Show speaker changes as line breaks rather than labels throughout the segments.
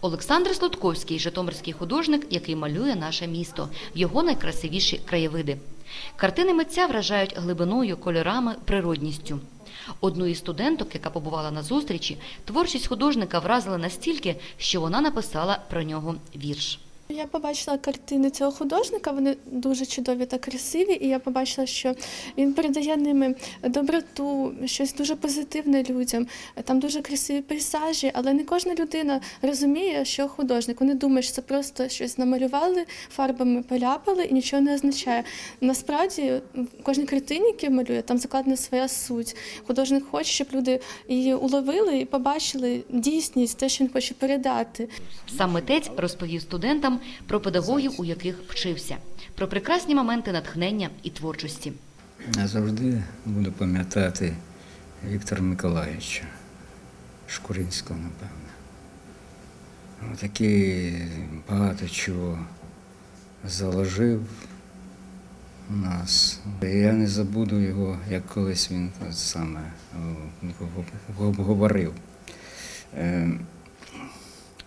Олександр Слотковський – житомирський художник, який малює наше місто, його найкрасивіші краєвиди. Картини митця вражають глибиною, кольорами, природністю. Одну із студенток, яка побувала на зустрічі, творчість художника вразила настільки, що вона написала про нього вірш.
Я побачила картини цього художника, вони дуже чудові та красиві, і я побачила, що він передає ними доброту, щось дуже позитивне людям. Там дуже красиві пейзажі, але не кожна людина розуміє, що художник. Вони думають, що це просто щось намалювали, фарбами поляпали і нічого не означає. Насправді, в кожній картині, яку малює, там закладена своя суть. Художник хоче, щоб люди її уловили і побачили дійсність, те, що він хоче передати.
Сам митець розповів студентам про педагогів, у яких вчився, про прекрасні моменти натхнення і творчості.
Я завжди буду пам'ятати Віктора Миколаївича Шкуринського, напевно. Такий багато чого заложив нас. Я не забуду його, як колись він саме о, говорив.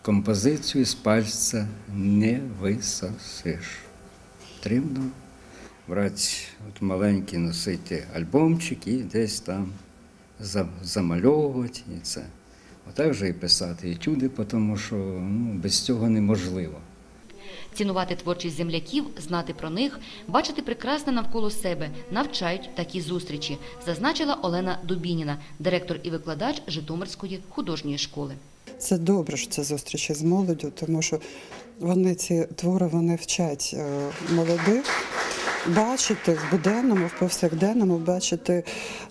Композицію з пальця не висосиш. Потрібно брати от маленький носити альбомчик і десь там замальовувати і це. Отак же і писати етюди, тому що ну, без цього неможливо.
Цінувати творчість земляків, знати про них, бачити прекрасне навколо себе, навчають такі зустрічі, зазначила Олена Дубініна, директор і викладач Житомирської художньої школи.
Це добре, що це зустрічі з молоддю, тому що вони ці твори вони вчать е, молодих бачити в буденному, в повсякденному, бачити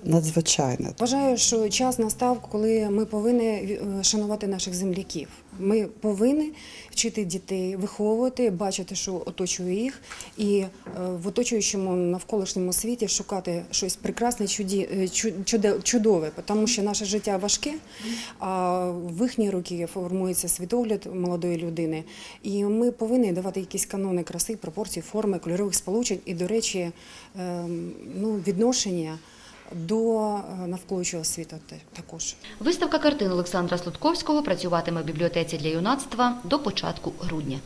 надзвичайне.
Вважаю, що час настав, коли ми повинні е, шанувати наших земляків. Ми повинні вчити дітей, виховувати, бачити, що оточує їх, і е, в оточуючому навколишньому світі шукати щось прекрасне, чуді, е, чудове, тому що наше життя важке, а в їхні руки формується світогляд молодої людини. І ми повинні давати якісь канони краси, пропорцій, форми, кольорових сполучень і, до речі, ем, ну, відношення до е, навколишнього світу також.
Виставка картин Олександра Слудковського працюватиме в бібліотеці для юнацтва до початку грудня.